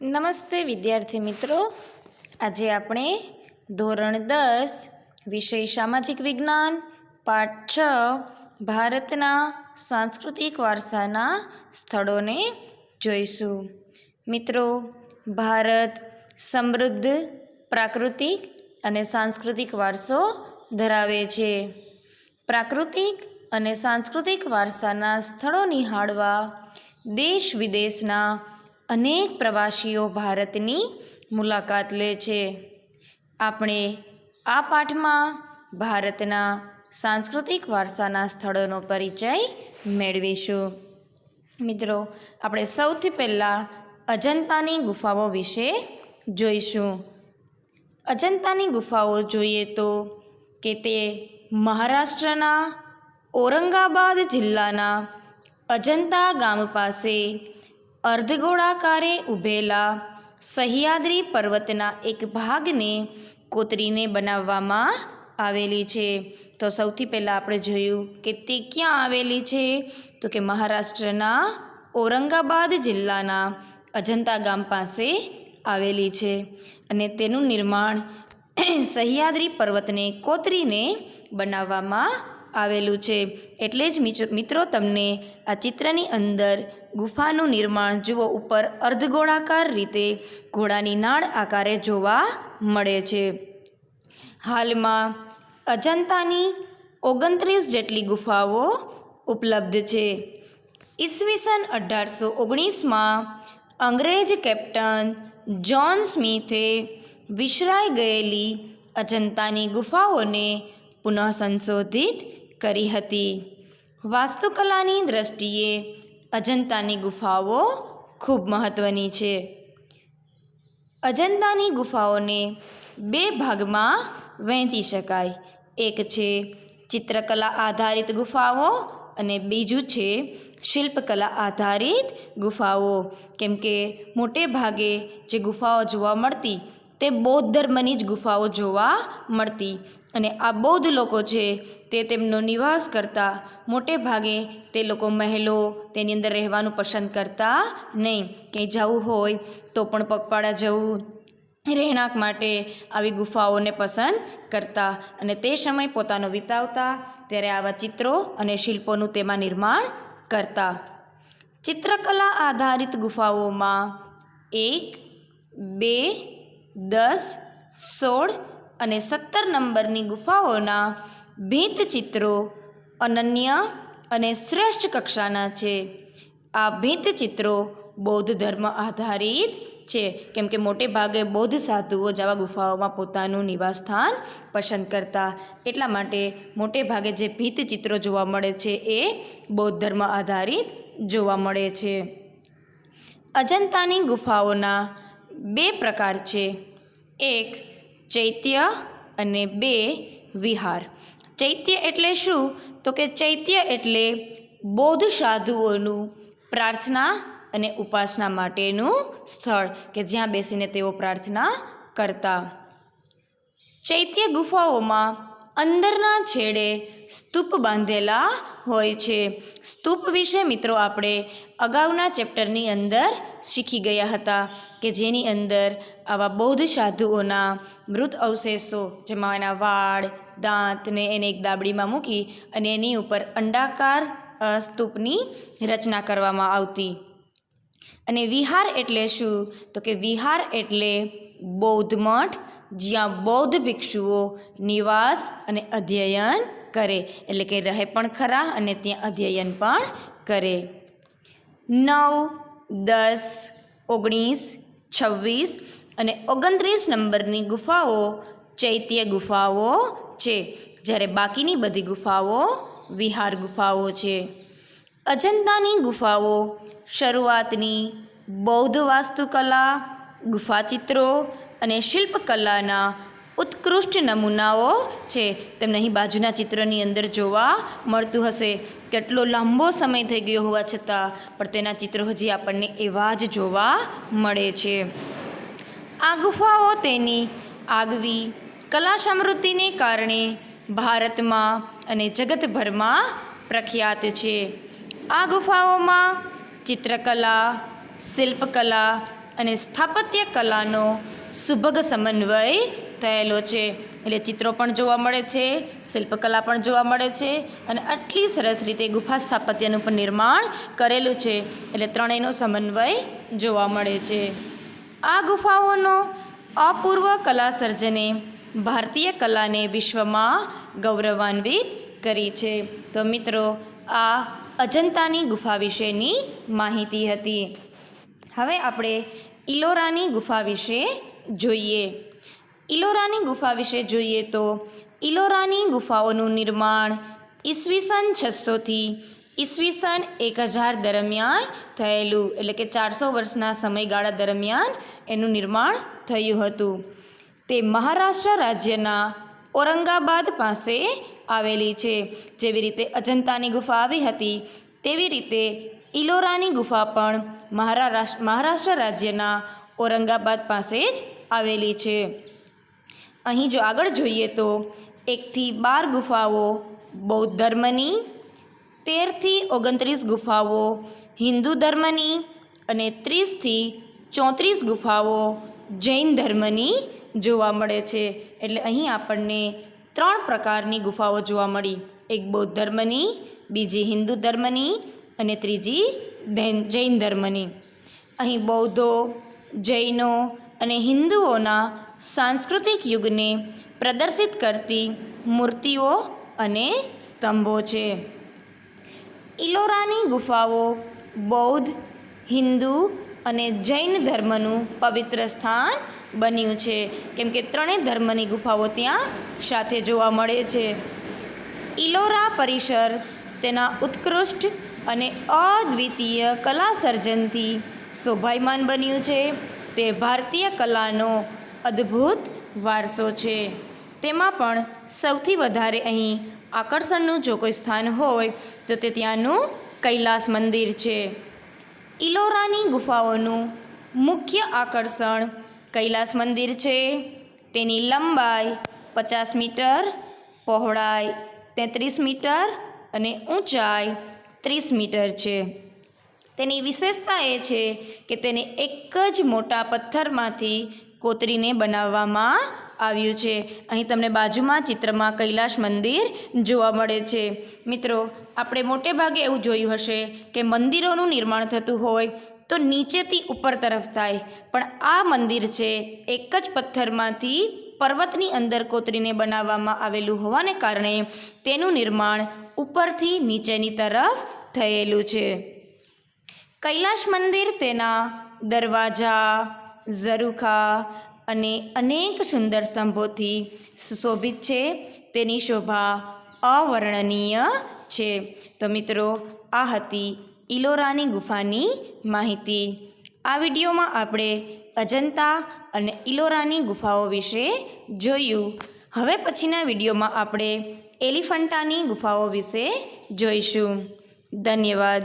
નમસ્તે વિદ્યાર્થી મિત્રો. આજે આપણે ધોરણ દસ વિષય સામાજિક વિજ્ઞાન, પાઠ છ, ભારતના સાંસ્કૃતિક વારસાના સ્થળોને જોઈશું. મિત્રો, ભારત સમૃદ્ધ, પ્રાકૃતિક અને સાંસ્કૃતિક વારસો ધરાવે છે. પ્રાકૃતિક અને સાંસ્કૃતિક વારસાના સ્થળો નિહાળવા દેશ વિદેશના અનેક પ્રવાસીઓ ભારતની મુલાકાત લે છે. આપણે આ પાઠમાં ભારતના સાંસ્કૃતિક વારસાના સ્થળોનો પરિચય મેળવીશું. મિત્રો, આપણે સૌથી પહેલાં અજંતાની ગુફાઓ વિશે જોઈશું. અજંતાની ગુફાઓ જોઈએ તો કે તે મહારાષ્ટ્રના ઔરંગાબાદ જિલ્લાના અજંતા ગામ પાસે અર્ધગોળાકારે ઊભેલા સહ્યાદ્રી પર્વતના એક ભાગને કોતરીને બનાવવામાં આવેલી છે. તો સૌથી પહેલાં આપણે જોયું કે તે ક્યાં આવેલી છે? તો કે મહારાષ્ટ્રના ઔરંગાબાદ જિલ્લાના અજંતા ગામ પાસે આવેલી છે. અને તેનું નિર્માણ સહ્યાદ્રી પર્વતને કોતરીને બનાવવામાં આવેલું છે. એટલે જ મિત્રો તમને આ ચિત્રની અંદર ગુફાનું નિર્માણ જુઓ. ઉપર અર્ધગોળાકાર રીતે ઘોડાની નાળ આકારે જોવા મળે છે. હાલમાં અજંતાની ઓગણત્રીસ જેટલી ગુફાઓ ઉપલબ્ધ છે. ઈસવીસન અઢારસો ઓગણીસમાં અંગ્રેજ કેપ્ટન જ્હોન સ્મિથે વિસરાઈ ગયેલી અજંતાની ગુફાઓને પુનઃ સંશોધિત કરી હતી. વાસ્તુકલાની દ્રષ્ટિએ અજંતાની ગુફાઓ ખૂબ મહત્ત્વની છે. અજંતાની ગુફાઓને બે ભાગમાં વહેંચી શકાય. એક છે ચિત્રકલા આધારિત ગુફાઓ અને બીજું છે શિલ્પકલા આધારિત ગુફાઓ. કેમ કે મોટે ભાગે જે ગુફાઓ જોવા મળતી તે બૌદ્ધ ધર્મની જ ગુફાઓ જોવા મળતી. અને આ બૌદ્ધ લોકો છે તે તેમનો નિવાસ કરતા, મોટે ભાગે તે લોકો મહેલો તેની અંદર રહેવાનું પસંદ કરતા નહીં. ક્યાંય જવું હોય તો પણ પગપાળા જવું, રહેણાંક માટે આવી ગુફાઓને પસંદ કરતા. અને તે સમય પોતાનો વિતાવતા, ત્યારે આવા ચિત્રો અને શિલ્પોનું તેમાં નિર્માણ કરતા. ચિત્રકલા આધારિત ગુફાઓમાં એક, બે દસ, સોળ અને સત્તર નંબરની ગુફાઓના ભીંત ચિત્રો અનન્ય અને શ્રેષ્ઠ કક્ષાના છે. આ ભીંત ચિત્રો બૌદ્ધ ધર્મ આધારિત છે. કેમ કે મોટે ભાગે બૌદ્ધ સાધુઓ જેવા ગુફાઓમાં પોતાનું નિવાસસ્થાન પસંદ કરતા. એટલા માટે મોટે ભાગે જે ભીત ચિત્રો જોવા મળે છે એ બૌદ્ધ ધર્મ આધારિત જોવા મળે છે. અજંતાની ગુફાઓના બે પ્રકાર છે. એક ચૈત્ય અને બે વિહાર. ચૈત્ય એટલે શું? તો કે ચૈત્ય એટલે બૌદ્ધ સાધુઓનું પ્રાર્થના અને ઉપાસના માટેનું સ્થળ કે જ્યાં બેસીને તેઓ પ્રાર્થના કરતા. ચૈત્ય ગુફાઓમાં અંદરના છેડે સ્તૂપ બાંધેલા હોય છે. સ્તૂપ વિશે મિત્રો આપણે અગાઉના ચેપ્ટરની અંદર શીખી ગયા હતા કે જેની અંદર આવા બૌદ્ધ સાધુઓના મૃત અવશેષો, જેમાં એના વાળ દાંતને એને એક દાબડીમાં મૂકી અને એની ઉપર અંડાકાર સ્તૂપની રચના કરવામાં આવતી. અને વિહાર એટલે શું? તો કે વિહાર એટલે બૌદ્ધ મઠ જ્યાં બૌદ્ધ ભિક્ષુઓ નિવાસ અને અધ્યયન કરે. એટલે કે રહે પણ ખરા અને ત્યાં અધ્યયન પણ કરે. નવ, દસ, ઓગણીસ, છવ્વીસ અને ઓગણત્રીસ નંબરની ગુફાઓ ચૈત્ય ગુફાઓ છે, જ્યારે બાકીની બધી ગુફાઓ વિહાર ગુફાઓ છે. અજંતાની ગુફાઓ, શરૂઆતની બૌદ્ધ વાસ્તુકલા, ગુફાચિત્રો અને શિલ્પકલાના ઉત્કૃષ્ટ નમૂનાઓ છે. તમને અહીં બાજુના ચિત્રની અંદર જોવા મળતું હશે. કેટલો લાંબો સમય થઈ ગયો હોવા છતાં, પણ તેના ચિત્રો હજી આપણને એવા જ જોવા મળે છે. આ ગુફાઓ તેની આગવી કલા સમૃદ્ધિને કારણે ભારતમાં અને જગતભરમાં પ્રખ્યાત છે. આ ગુફાઓમાં ચિત્રકલા, શિલ્પકલા અને સ્થાપત્ય કલાનો સુભગ સમન્વય થયેલો છે. એટલે ચિત્રો પણ જોવા મળે છે, શિલ્પકલા પણ જોવા મળે છે અને આટલી સરસ રીતે ગુફા સ્થાપત્યનું પણ નિર્માણ કરેલું છે. એટલે ત્રણેયનો સમન્વય જોવા મળે છે. આ ગુફાઓનો અપૂર્વ કલા સર્જને ભારતીય કલાને વિશ્વમાં ગૌરવાન્વિત કરી છે. તો મિત્રો, આ અજંતાની ગુફા વિશેની માહિતી હતી. હવે આપણે ઇલોરાની ગુફા વિશે જોઈએ. ઇલોરાની ગુફા વિશે જોઈએ તો, ઇલોરાની ગુફાઓનું નિર્માણ ઈસવીસન છસોથી ઈસવીસન એક હજાર દરમિયાન થયેલું, એટલે કે ચારસો વર્ષના સમયગાળા દરમિયાન એનું નિર્માણ થયું હતું. તે મહારાષ્ટ્ર રાજ્યના ઔરંગાબાદ પાસે આવેલી છે. જેવી રીતે અજંતાની ગુફા આવી હતી, તેવી રીતે ઇલોરાની ગુફા પણ મહારાષ્ટ્ર રાજ્યના ઔરંગાબાદ પાસે જ આવેલી છે. અહીં જો આગળ જોઈએ તો એકથી બાર ગુફાઓ, બૌદ્ધ ધર્મની તેરથી ઓગણત્રીસ ગુફાઓ, હિન્દુ ધર્મની અને ત્રીસથી ચોત્રીસ ગુફાઓ જૈન ધર્મની જોવા મળે છે. એટલે અહીં આપણને ત્રણ પ્રકારની ગુફાઓ જોવા મળી. એક બૌદ્ધ ધર્મની, બીજી હિન્દુ ધર્મની અને ત્રીજી જૈન ધર્મની. અહીં બૌદ્ધો જૈનો અને હિન્દુઓના સાંસ્કૃતિક યુગને પ્રદર્શિત કરતી મૂર્તિઓ અને સ્તંભો છે. ઇલોરાની ગુફાઓ બૌદ્ધ, હિન્દુ અને જૈન ધર્મનું પવિત્ર સ્થાન બન્યું છે. કેમ કે ત્રણેય ધર્મની ગુફાઓ ત્યાં સાથે જોવા મળે છે. ઇલોરા પરિસર તેના ઉત્કૃષ્ટ અને અદ્વિતીય કલા સર્જનથી શોભાયમાન બન્યું છે. તે ભારતીય કલાનો અદ્ભુત વારસો છે. તેમાં પણ સૌથી વધારે અહીં આકર્ષણનું જો કોઈ સ્થાન હોય, તો તે ત્યાંનું કૈલાસ મંદિર છે. ઇલોરાની ગુફાઓનું મુખ્ય આકર્ષણ કૈલાસ મંદિર છે. તેની લંબાઈ પચાસ મીટર, પહોળાઈ તેત્રીસ મીટર અને ઊંચાઈ ત્રીસ મીટર છે. તેની વિશેષતા એ છે કે તેને એક જ મોટા પથ્થરમાંથી કોતરીને બનાવવામાં આવ્યું છે. અહીં તમને બાજુમાં ચિત્રમાં કૈલાશ મંદિર જોવા મળે છે. મિત્રો, આપણે મોટે ભાગે એવું જોયું હશે કે મંદિરોનું નિર્માણ થતું હોય તો નીચેથી ઉપર તરફ થાય. પણ આ મંદિર છે એક જ પથ્થરમાંથી પર્વતની અંદર કોતરીને બનાવવામાં આવેલું હોવાને કારણે તેનું નિર્માણ ઉપરથી નીચેની તરફ થયેલું છે. કૈલાશ મંદિર તેના દરવાજા, ઝરૂખા અને અનેક સુંદર સ્તંભોથી સુશોભિત છે. તેની શોભા અવર્ણનીય છે. તો મિત્રો, આ હતી ઇલોરાની ગુફાની માહિતી. આ વિડીયોમાં આપણે અજંતા અને ઇલોરાની ગુફાઓ વિશે જોયું. હવે પછીના વિડીયોમાં આપણે એલિફન્ટાની ગુફાઓ વિશે જોઈશું. ધન્યવાદ.